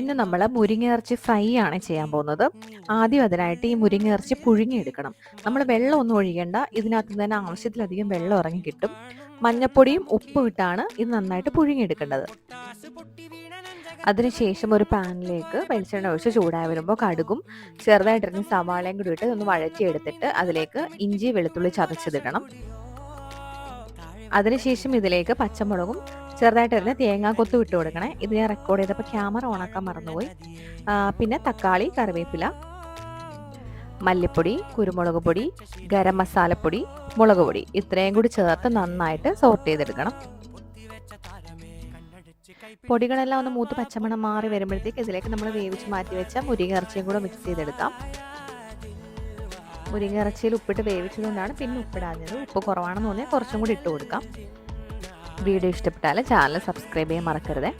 ഇന്ന് നമ്മൾ മുരിങ്ങയിറച്ചി ഫ്രൈ ആണ് ചെയ്യാൻ പോകുന്നത്. ആദ്യം അതിനായിട്ട് ഈ മുരിങ്ങയിറച്ചി പുഴുങ്ങിയെടുക്കണം. നമ്മൾ വെള്ളം ഒന്നും ഒഴിക്കേണ്ട. ഇതിനകത്ത് തന്നെ ആവശ്യത്തിലധികം വെള്ളം ഇറങ്ങി കിട്ടും. മഞ്ഞപ്പൊടിയും ഉപ്പും ഇട്ടാണ് ഇത് നന്നായിട്ട് പുഴുങ്ങിയെടുക്കേണ്ടത്. അതിനുശേഷം ഒരു പാനിലേക്ക് വെളിച്ചെണ്ണ ഒഴിച്ച് ചൂടായി വരുമ്പോൾ കടുകും ചെറുതായിട്ടിരുന്ന് സവാളയും കൂടി ഇട്ട് ഒന്ന് വഴറ്റിയെടുത്തിട്ട് അതിലേക്ക് ഇഞ്ചി വെളുത്തുള്ളി ചതച്ചതിടണം അതിനുശേഷം ഇതിലേക്ക് പച്ചമുളകും ചെറുതായിട്ട് തന്നെ തേങ്ങാ തേങ്ങാക്കൊത്തും ഇട്ട് കൊടുക്കണേ. ഇത് ഞാൻ റെക്കോർഡ് ചെയ്തപ്പോൾ ക്യാമറ ഓണാക്കാൻ മറന്നുപോയി. പിന്നെ തക്കാളി കറിവേപ്പില മല്ലിപ്പൊടി കുരുമുളക് പൊടി ഗരം മസാലപ്പൊടി മുളക് പൊടി. ഇത്രയും കൂടി ചേർത്ത് നന്നായിട്ട് സോർട്ട് ചെയ്തെടുക്കണം. പൊടികളെല്ലാം ഒന്ന് മൂത്ത് പച്ചമണം മാറി വരുമ്പോഴത്തേക്ക് ഇതിലേക്ക് നമ്മൾ വേവിച്ച് മാറ്റി വെച്ച മുരിങ്ങ ഇറച്ചിയും കൂടെ മിക്സ് ചെയ്തെടുക്കാം. മുരിങ്ങ ഇറച്ചിയിൽ ഉപ്പിട്ട് വേവിച്ചതുകൊണ്ടാണ് പിന്നെ ഉപ്പിടാഞ്ഞത്. ഉപ്പ് കുറവാണെന്ന് തോന്നിയാൽ കുറച്ചും കൂടി ഇട്ട് കൊടുക്കാം. വീഡിയോ ഇഷ്ടപ്പെട്ടാൽ ചാനൽ സബ്സ്ക്രൈബ് ചെയ്യാൻ മറക്കരുത്.